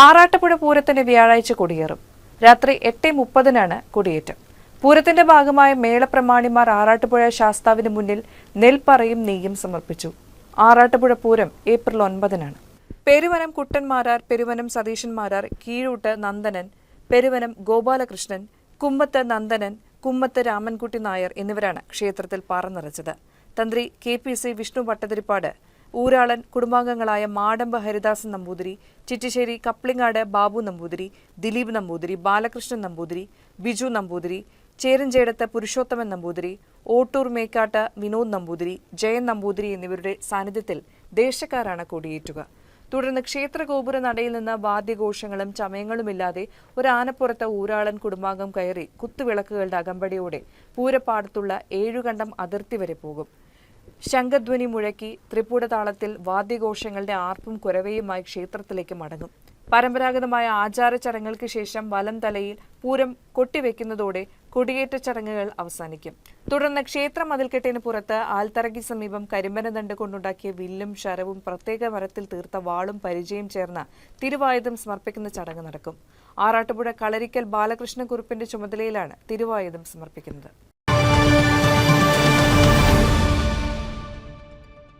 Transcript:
ആറാട്ടുപുഴ പൂരത്തിന്റെ വ്യാഴാഴ്ച കൊടിയേറും. രാത്രി എട്ട് മുപ്പതിനാണ് കൊടിയേറ്റം. പൂരത്തിന്റെ ഭാഗമായ മേളപ്രമാണിമാർ ആറാട്ടുപുഴ ശാസ്താവിന് മുന്നിൽ നെൽപ്പറയും നെയ്യും സമർപ്പിച്ചു. ആറാട്ടുപുഴ പൂരം ഏപ്രിൽ ഒൻപതിനാണ്. പെരുവനം കുട്ടൻമാരാർ പെരുവനം സതീശന്മാരാർ കീഴൂട്ട് നന്ദനൻ പെരുവനം ഗോപാലകൃഷ്ണൻ കുമ്മത്ത് നന്ദനൻ കുമ്മത്ത് രാമൻകുട്ടി നായർ എന്നിവരാണ് ക്ഷേത്രത്തിൽ പാറ നിറച്ചത്. തന്ത്രി K P C Vishnu Bhattathiripad ഊരാളൻ കുടുംബാംഗങ്ങളായ മാടമ്പ് ഹരിദാസൻ നമ്പൂതിരി ചിറ്റിശ്ശേരി കപ്ലിങ്ങാട് ബാബു നമ്പൂതിരി ദിലീപ് നമ്പൂതിരി ബാലകൃഷ്ണൻ നമ്പൂതിരി ബിജു നമ്പൂതിരി ചേരഞ്ചേടത്ത് പുരുഷോത്തമൻ നമ്പൂതിരി ഓട്ടൂർ മേക്കാട്ട് വിനോദ് നമ്പൂതിരി ജയൻ നമ്പൂതിരി എന്നിവരുടെ സാന്നിധ്യത്തിൽ ദേശക്കാരാണ് കൊടിയേറ്റുക. തുടർന്ന് ക്ഷേത്ര ഗോപുര നടയിൽ നിന്ന് വാദ്യഘോഷങ്ങളും ചമയങ്ങളുമില്ലാതെ ഒരു ആനപ്പുറത്ത് ഊരാളൻ കുടുംബാംഗം കയറി കുത്തുവിളക്കുകളുടെ അകമ്പടിയോടെ പൂരപ്പാടത്തുള്ള ഏഴുകണ്ടം അതിർത്തി വരെ പോകും. ശംഖധ്വനി മുഴക്കി ത്രിപുട താളത്തിൽ വാദ്യഘോഷങ്ങളുടെ ആർപ്പും കുരവയുമായി ക്ഷേത്രത്തിലേക്ക് മടങ്ങും. പരമ്പരാഗതമായ ആചാര ചടങ്ങുകൾക്ക് ശേഷം വലം തലയിൽ പൂരം കൊട്ടിവെക്കുന്നതോടെ കൊടിയേറ്റ ചടങ്ങുകൾ അവസാനിക്കും. തുടർന്ന് ക്ഷേത്ര മതിൽക്കെട്ടിന് പുറത്ത് ആൽത്തറയ്ക്ക് സമീപം കരിമ്പനദണ്ട് കൊണ്ടുണ്ടാക്കിയ വില്ലും ശരവും പ്രത്യേക മരത്തിൽ തീർത്ത വാളും പരിചയം ചേർന്ന തിരുവായുധം സമർപ്പിക്കുന്ന ചടങ്ങ് നടക്കും. ആറാട്ടുപുഴ കളരിക്കൽ ബാലകൃഷ്ണ കുറുപ്പിന്റെ ചുമതലയിലാണ് തിരുവായുധം സമർപ്പിക്കുന്നത്.